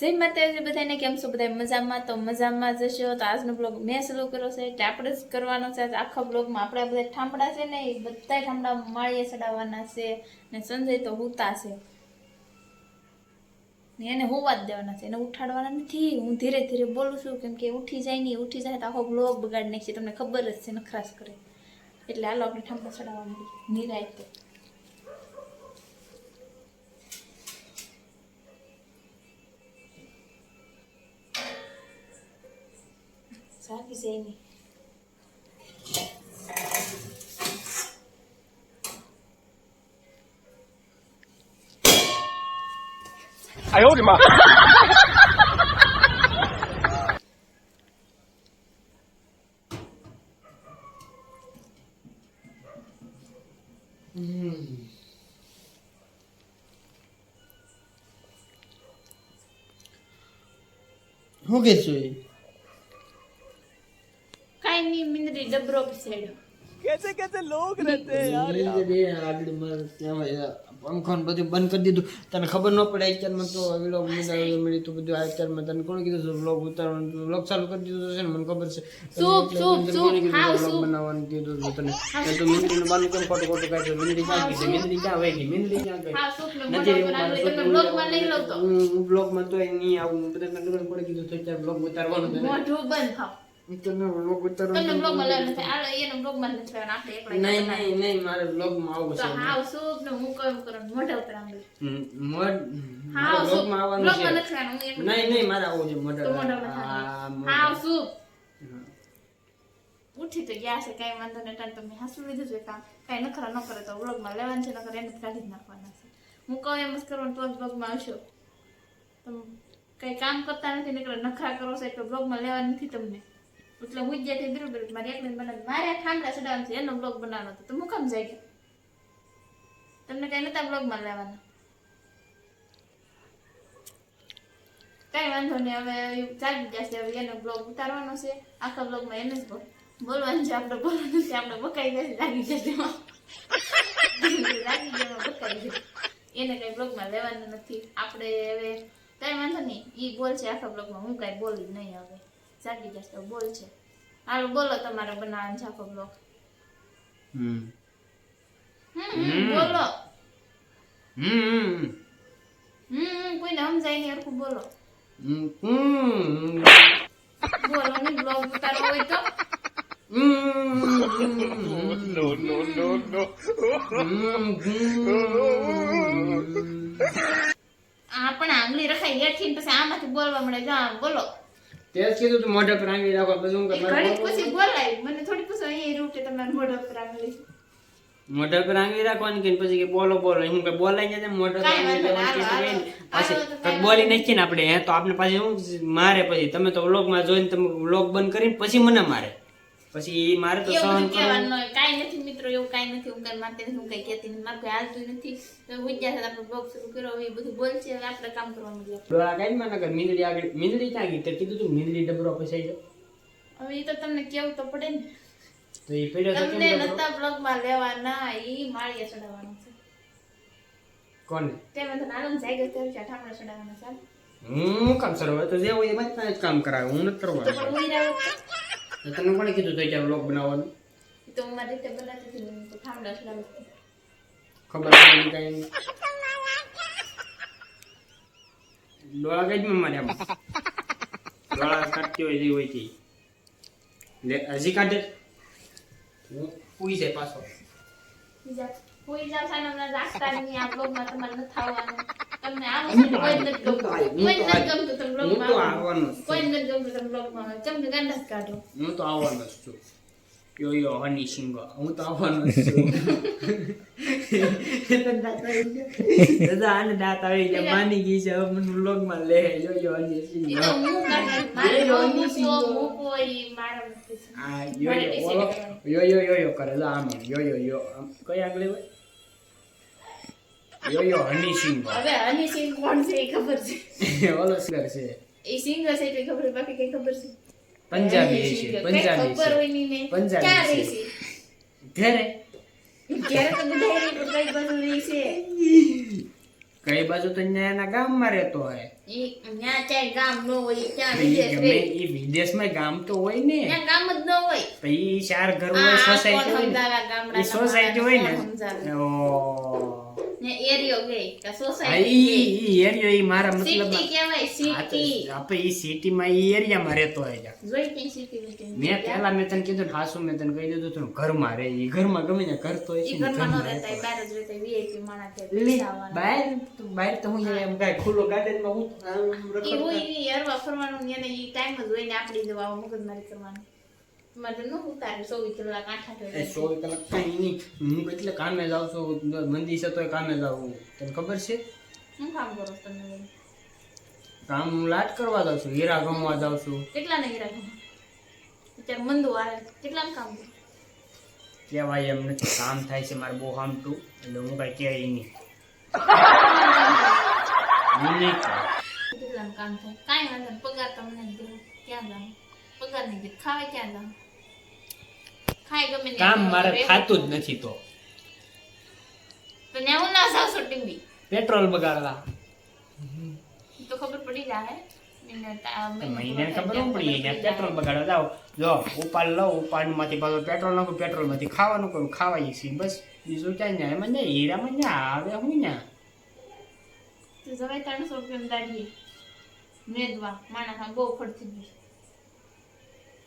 જય માતાજી, બધાને કેમ છો? બધા મજામાં? તો મજામાં જશો તો આજનો બ્લોગ મેં શરૂ કર્યો છે. એટલે આપણે જ કરવાનો છે. આખા બ્લોગમાં આપણે બધા ઠામડા છે ને, એ બધા ઠામડા માળીએ ચડાવવાના છે. ને સંજય તો હુતા છે. એને હોવા જ દેવાના છે. એને ઉઠાડવાના નથી. હું ધીરે ધીરે બોલું છું કેમ કે ઉઠી જાય નહીં. ઉઠી જાય તો આખો બ્લોગ બગાડી નાખશે તમને ખબર જ છે, નખરાશ કરે. એટલે હાલો આપણે ઠામડા ચડાવવા મળી નિરાય છે એની આયો રે માં શું કહેશું મિંદરી ડબરો પીસેડ્યો कैसे कैसे लोग रहते हैं यार બે આગળ મારે ત્યાં હોય, પંખો ને બધું બંધ કરી દીધું તને ખબર ન પડે અત્યારમાં તો વ્લોગ મળી તો બધું અત્યારમાં તને કોણ કીધું છે વ્લોગ ઉતારવાનું વ્લોગ ચાલુ કરી દીધું છે ને મને ખબર છે સૂપ, એટલે સૂપ, તને સૂપ, કોણે કીધું ખાવ વ્લોગ સૂપ. બનાવવાનું કીધું હતું તને તો તું મીંદડીનું બાનું કેમ ખોટું ખોટું કાઢ્યું? મીંદડી ક્યાં ગઈ છે? મીંદડી ક્યાં વહી ગઈ? મીંદડી ક્યાં ગઈ? હા સૂપ ને નથી મોઢો એવું બનાવ્યો મારે તમે બ્લોગમાં નહીં લઉં તો હું હું બ્લોગમાં તો નહીં આવું બધાને ખબર પડે કીધું તો અત્યારે બ્લોગ ઉતારવાનું છે ને. મોઢું બંધ થાવ તને બ્લોગ તમને ઉતારવાનું બ્લોગમાં લેવાનું નથી આ એનો બ્લોગમાં નથી લેવાનું આપણે એકલા નહીં નહીં નહીં મારે બ્લોગમાં આવવું તો છે હાવ સૂપ ને હું કેમ કરું મોઢા ઉપર હમ, મોઢ- હાવ મારે સૂપ બ્લોગમાં આવવાનું છે નથી લેવાનું હું એકલું નહીં નહીં મારે આવવું છે મોઢા તો. મોઢા. ઉઠી તો ગયા છે કાંઈ વાંધો નહીં ટાઈમ તમે હાસુ લીધું છે કામ કાંઈ નખરા ન કરે તો વ્લોગમાં લેવાનું છે નખર એને કાઢી જ નાખવાના છે હું કહું એમ જ કરવાનું તો જ બ્લોગમાં આવશો તમે કંઈ કામ કરતા નથી નકર નખરા કરો છો એટલે બ્લોગમાં લેવા નથી તમને એટલે હું જ જ્યાંથી બરોબર મારે મિનિટ બનાવી. મારે ઠાંડા ચડાવવાનું છે, એનો બ્લોગ બનાવવાનો હતો. તો હું કામ જાય ગયા તમને કઈ નતા બ્લોગમાં લેવાના કઈ વાંધો નહીં, હવે ચાલી જશે. હવે એનો બ્લોગ ઉતારવાનો છે. આખા બ્લોગમાં એને જ બોલવાનું છે, આપણે બોલવાનું છે, આપણે બકાઈ જશે, લાગી જશે. લાગી જાય બકાઈ જશે. એને કઈ બ્લોગમાં લેવાનું નથી. આપણે હવે, કઈ વાંધો નહીં એ બોલ છે આખા બ્લોગમાં હું કાંઈ બોલી નહીં હવે. જાગી જશે તો બોલ છે. હાલો બોલો તમારો બનાવવાનું છાપો બ્લોક હમ. બોલો. હમ. હમ કોઈને સમજાય નહીં હરખું બોલો. બોલો ને બ્લોગ ઉતારવો હોય તો. No no no no. આ પણ આંગળી રખાય હેઠી ને પછી આમાંથી બોલવા મળે. જો બોલો. તે કીધું તું મોઢા પર આંગળી રાખો પછી હું કરું? પછી બોલાય. મને થોડી પૂછો અહીંયા રૂટે તમારા મોઢા પર આંગળી. મોઢા પર આંગળી રાખવાની કે પછી કે બોલો બોલો. હું કે બોલાઈ જાય મોઢા પર આંગળી પછી કાંઈ બોલી નાખીએ ને આપણે. હે તો આપણે પાછી શું મારે પછી. તમે તો વ્લોગમાં જોઈને તમે વ્લોગ બંધ કરીને પછી મને મારે. પછી એ મારે તો સહન બધું મિત્રો એવું કાંઈ નથી હું કાંઈ માનતી હું કાંઈ કહેતી નથી મારે કાંઈ હાલતું નથી. તો વિદ્યા સાથે આપણે બ્લોગ શરૂ કર્યો એ બધું બોલશે હવે આપણે કામ કરવા છે ડોળા માં નકર મીંદડી આગળ મીંદડી ક્યાં ગઈ? તે કીધું તું મીંદડી ડબરો પછી હવે એ તો તમને કેવું તો પડે ને. તો એ પડ્યો તો તમને નતા બ્લોગમાં લેવાના એ માળીએ ચડાવવાનું છે. કોને? તે મને નાનું જાય ગયો ત્યારે છે ઠામડા ચડાવવાના છે હું કામ સરવા તો જે હોય એમાં જ કામ કરાવે હું નથી કરવાનું. તને કોણે કીધું તો ત્યાં બ્લોગ બનાવવાનું? ને. ડોળા જ ડોળા કાઢતી હોય હોય લે હજી કાઢે? જાય પાછો. બીજા કોઈ જાવ સાના રાખતા નહીં. આ બ્લોગમાં તમારે નથી આવવાનું તમને આવું છે કોઈ નથી ગમતું. કોઈ નથી ગમતું તમે હું તો આવવાનો કોઈ ગમતું તમે ગાંડા કાઢો. હું તો આવવાનો જ છું. યો યો હની સિંગો હું તો આવવાનો છું દાદા આને દાંત આવી ગયા માની ગઈ છે હવે મને વ્લોગમાં લે યો યો હની સિંગ હું યો યો ઓલો યો યો યો યો કરે લો આમ. યો યો યો આમ કઈ આગળ હોય યો યો હની સિંગ હવે હની સિંગ કોણ છે એ ખબર છે ઓલો સિંગર છે એ સિંગર છે એટલે ખબર છે, બાકી કઈ ખબર છે પંજાબી છે પંજાબી કઈ છે. પંજાબી છે. ઘરે? કઈ બાજુ તો એના ગામમાં રહેતો હોય. વિદેશમાં ગામ તો હોય ને. ગામ જ ન હોય. પછી ચાર ઘર હોય સોસાયટી હોય ને. સોસાયટી હોય ને. ઓ ને એરિયો ગઈ કે સોસાયટી ઈ એરિયો ઈ મારા મતલબ સિટી કહેવાય સિટી આપણે ઈ સિટીમાં ઈ એરિયામાં રહેતો હોય જોઈ કઈ સિટી મેં પહેલા મેં તને કીધું હાસુ મેં તને કહી દીધું તું ઘરમાં રહે ઈ. ઘરમાં ગમે ને ઘર તો ઈ ને ઘરમાં ન રહેતા ઈ બહાર જ રહેતા વીઆઈપી માણસ છે. બહાર તો- બહાર તો હું એમ કાઈ ખુલ્લો ગાર્ડનમાં હું આમ ઈ હોય. ઈ હરવા ફરવાનું ને ઈ ટાઈમ જ હોય ને આપડી દવા મગજ મારી કરવાની. ચોવીસ કલાક કાંઈ નહીં. હું એટલે કામે જાઉં છું મંદી છે તોય કામે જાઉં તને ખબર છે? શું કામ કરો તમે કામ હું લાટ કરવા જાઉં છું હીરા ગમવા જાઉં છું. કેટલા નહીં રાખો અત્યારે મંદુ આવે કેટલા કામ? કહેવાય એમ નથી. કામ થાય છે મારે બહુ હામટું. એટલે હું કાંઈ કહે નહીં. હું નહીં કામ થાય? કાંઈ વાંધો. પગાર તમને ક્યાં જાવ પગાર નહીં ખાવે ક્યાં જાવ ખાય ગમે કામ મારે થતું જ નથી તો. તો ત્યાં હું ના છું ટીવી પેટ્રોલ બગાડવા. તો ખબર પડી જાય મહિને ખબર ન પડી જાય પેટ્રોલ બગાડવા. જાવ જો ઉપાડ લઉં ઉપાડમાંથી પાછું પેટ્રોલ નાખું પેટ્રોલમાંથી ખાવાનું કરું ખાવાય છે. બસ બીજું ક્યાં જાય એમાં જાય હીરામાં આવે હું ન્યા તો જવાય ત્રણસો રૂપિયા દાડીએ મેદવા. માણસ બહુ ગઈ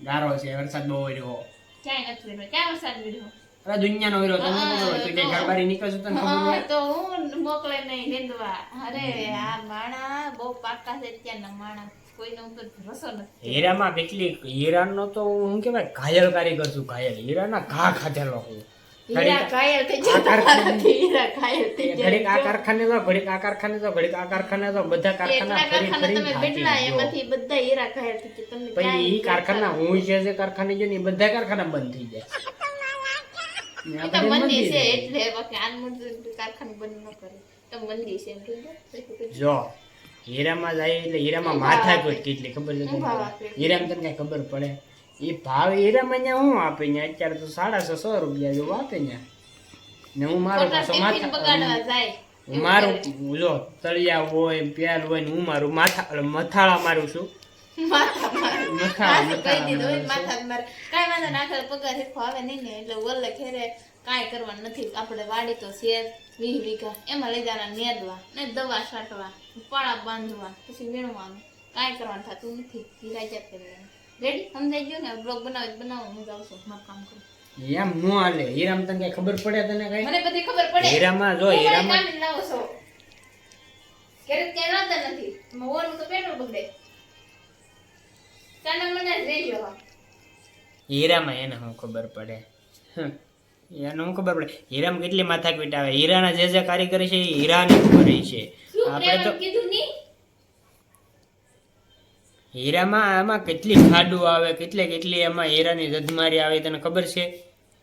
ગારો છે વરસાદ બહુ રહ્યો. ક્યાંય નથી ક્યાં વરસાદ વેરો અરે દુનિયાનો હા, તો કે તો- નીકળશું તને ખબર તો હું મોકલે નહીં નિંદવા અરે આ માણા બહુ પાકા છે ત્યાંના માણા. કોઈનો ઉપર ભરોસો નથી. હીરામાં કેટલી હીરાનો તો હું કેવાય ઘાયલ કારીગર છું ઘાયલ. હીરાના ઘા ખાધેલો હું. કારખાને- ઘડીક આ કારખાને જાઓ ઘડીક આ જાઓ ઘડીક આ જાઓ બધા તમને હું જે જે કારખાને ને બધા કારખાના બંધ થઈ જાય. એ છે છે. જો હીરામાં જાય એટલે હીરામાં માથા કેટલી ખબર છે? હીરામાં કઈ ખબર પડે? એ ભાવ હીરામાં અહીંયા હું આપે અહીંયા અત્યારે તો સાડા છસો રૂપિયા જેવું આપે અહીંયા ને હું મારું પાછો માથા મારું જો તળિયા હોય પ્યાલ હોય ને હું મારું માથા મથાળા મારું છું. કાંઈ ના ને કરવાનું નથી. આપણે વાડી તો શેર વીસ વીઘા. એમાં લઈ જવાના નેદવા ને દવા છાંટવા પાળા બાંધવા પછી વીણવાનું. કાંઈ કરવાનું થતું નથી. હીરા જાત કરી લેવાનું રેડી સમજાઈ ગયો ને? બ્લોગ બનાવે બનાવો હું જાઉં છું. મારું કામ કરું. એમ નો હાલે. હીરામાં તને કઈ ખબર પડે તને કઈ? મને બધી ખબર પડે. હીરામાં જો હીરામાં કામ લાવો છો. ક્યારેક ક્યાં લાવતા નથી. મોવાનું તો પેટ્રોલ બગડે. તને મને જ રહેજો હીરામાં એને શું ખબર પડે. એને શું ખબર પડે? હીરામાં કેટલી માથાકૂટ આવે? હીરાના જે જે કારીગરી છે એ હીરાની ખબર છે. આપણે તો કીધું ની હીરામાં આમાં કેટલી ખાડું આવે કેટલી કેટલી એમાં હીરાની જદમારી આવે તને ખબર છે?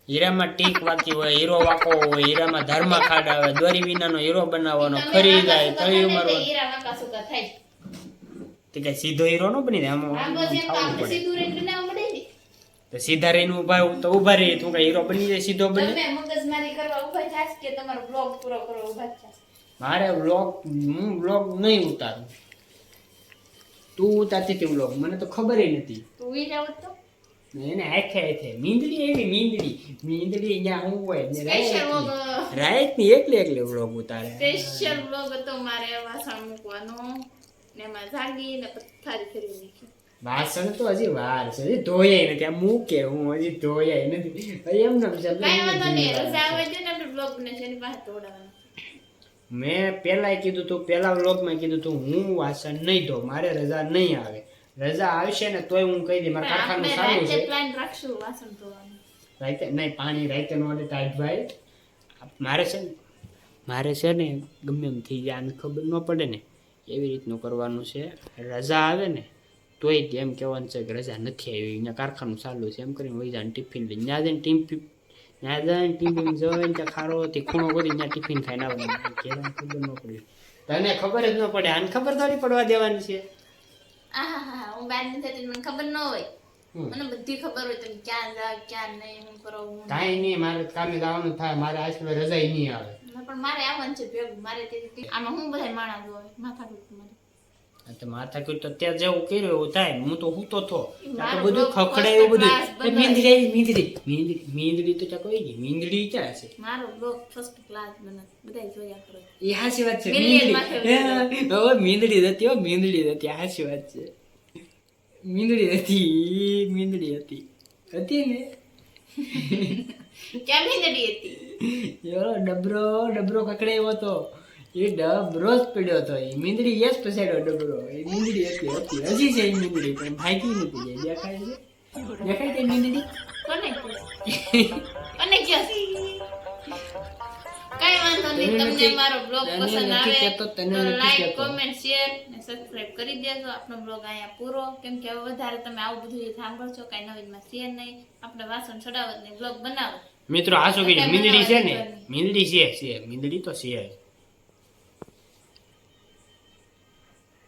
હીરામાં ટીક વાકી હોય હીરો વાકો હોય હીરામાં ધર્મા ખાડ આવે દોરી વિનાનો હીરો બનાવવાનો ખરી જાય સુકા તળિયું મારવાનું હીરા વાંકા સુકા થાય. તે કઈ સીધો હીરો નો બની જાય આમાં? તો સીધું રહીને. તો સીધા ઊભા તો ઊભા રહીએ તું કઈ હીરો બની જાય સીધો બની? તમે મગજમારી કરવા ઊભા થાશ કે તમારો બ્લોગ પૂરો કરો ઊભા થાશ? મારે બ્લોગ હું બ્લોગ નહીં ઉતારું. તું ઉતારતી હતી વ્લોગ મને તો ખબર નથી. તું ઈ જાવ તો? એને આખે આખે મીંદડી એવી મીંદડી. મીંદડી અહીંયા હું હોય ને રાતની એકલી એકલી વ્લોગ ઉતારે. સ્પેશિયલ વ્લોગ હતો મારે વાસણ મૂકવાનો. ને એમાં જાગી ને પથારી ફેરવી નાખી. વાસણ તો હજી વાર છે. હજી ધોયાય નથી. આ મૂકે હું હજી ધોયાય નથી. એમ નામ છે કઈ વાંધો નહીં. રજા આવે છે ને આપણે બ્લોગ ને છે એની પાસે તોડાવવાનો મેં પહેલાંય કીધું તું પહેલાં વ્લોગમાં કીધું તું હું વાસણ નહીં ધો મારે રજા નહીં આવે. રજા આવશે ને તોય હું કહી દઈ મારા કારખાનું સારું છે. રાતે નહીં પાણી રાતે નો એટલે ટાઈટ ભાઈ. મારે છે ને મારે છે ને ગમે એમ થઈ જાય આને ખબર ન પડે ને એવી રીતનું કરવાનું છે. રજા આવે ને તોય એમ કહેવાનું છે કે રજા નથી આવી અહીંયા કારખાનું ચાલુ છે. એમ કરીને વહી જાય ટિફિન લઈને ત્યાં જઈને ટીમ ત્યાં જઈને ટિફિન જઈને ત્યાં ખારો હતી ખૂણો કરી ત્યાં ટિફિન ખાઈને આવવાનું. ઘેરાને ખબર ન પડી. તને ખબર જ ન પડે આને ખબર થોડી પડવા દેવાની છે? હું બહાર નથી થતી મને ખબર ન હોય. મને બધી ખબર હોય તમે ક્યાં જાવ ક્યાં નહીં હું કરો કાંઈ નહીં. મારે કામે જવાનું થાય મારે આજ રજાઈ નહીં આવે. પણ મારે આવવાનું છે ભેગું મારે આમાં હું બધા માણસ હોય? માથા કૂટ મારે આ તો ત્યાં જેવું કર્યું એવું થાય હું તો હું તો તો બધું ખખડાયું બધું. first મીંદડી આવી, મીંદડી મીંદડી મીંદડી તો ચાકો ગઈ મીંદડી ક્યાં છે? મારો બ્લોગ ફર્સ્ટ ક્લાસ બને બધા જોયા કરો. એ હાસી વાત છે. મીંદડી. માથે હવે મીંદડી હતી હો મીંદડી હતી. હાચી વાત છે. મીંદડી હતી મીંદડી હતી. હતી ને? ક્યાં મીંદડી હતી? યો ડબરો ડબરો કકડાયો હતો. એ ડબરો જ પડ્યો હતો. એ મીંદડી યસ પસાડ્યો ડબરો એ મીંદડી હતી હતી. હજી છે એ મીંદડી પણ ભાગી નથી જાય દેખાય છે? દેખાય છે મીંદડી? કોને કોને કઈ વાંધો નહીં તમને મારો બ્લોગ પસંદ આવે તો લાઈક કોમેન્ટ શેર ને સબસ્ક્રાઇબ કરી દેજો. આપણો બ્લોગ અહીંયા પૂરો. કેમ કે હવે વધારે તમે આવું બધું સાંભળશો કઈ નવીનમાં શેર નહીં. આપણે વાસણ છોડાવત ને બ્લોગ બનાવો. મિત્રો આ શું કીધું? મીંદડી છે ને? મીંદડી છે છે. મીંદડી તો છે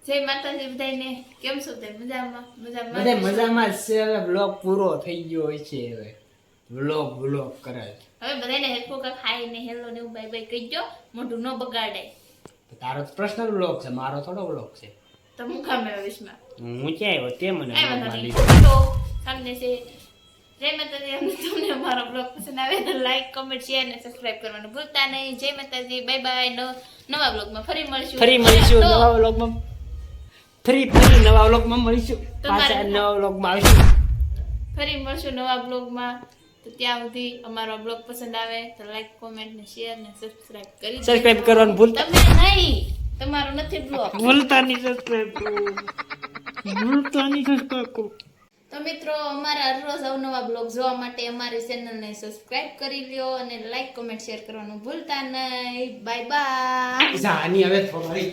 જય માતાજી બધાને કેમ છો તે મજામાં? મજામાં? બધા મજામાં જ છે. હવે બ્લોગ પૂરો થઈ ગયો હોય છે હવે. બ્લોગ બ્લોગ કરે છે. હવે બધાને હેલ્પો કા ખાઈ ને હેલો ને બાય બાય કહી દો મોઢું ન બગાડાય. તારો પર્સનલ બ્લોગ છે મારો થોડો બ્લોગ છે. તો મુખામે વિશમાં હું ક્યાં આવ્યો? તે મને. તો સામને છે જય માતાજી અમને તમને અમારો બ્લોગ પસંદ આવે તો લાઈક કમેન્ટ શેર અને સબસ્ક્રાઇબ કરવાનું ભૂલતા નહીં. જય માતાજી બાય બાય નવા બ્લોગમાં ફરી મળીશું. ફરી મળીશું નવા વ્લોગમાં ફરી ફરી નવા વ્લોગમાં મળીશું. પાછા નવા વ્લોગમાં આવીશું. ફરી મળશું નવા બ્લોગમાં તો ત્યાં સુધી અમારો બ્લોગ પસંદ આવે તો લાઈક કોમેન્ટ ને શેર ને સબસ્ક્રાઇબ કરી સબસ્ક્રાઇબ કરવાનું ભૂલતા તમે નહીં તમારો નથી બ્લોગ ભૂલતા નહીં સબસ્ક્રાઇબ ભૂલતા નહીં સબસ્ક્રાઇબ કરો. તો મિત્રો અમારા રોજ અવનવા બ્લોગ જોવા માટે અમારી ચેનલને સબસ્ક્રાઇબ કરી લ્યો અને લાઈક કોમેન્ટ શેર કરવાનું ભૂલતા નહીં. બાય બાય જાની હવે થોડી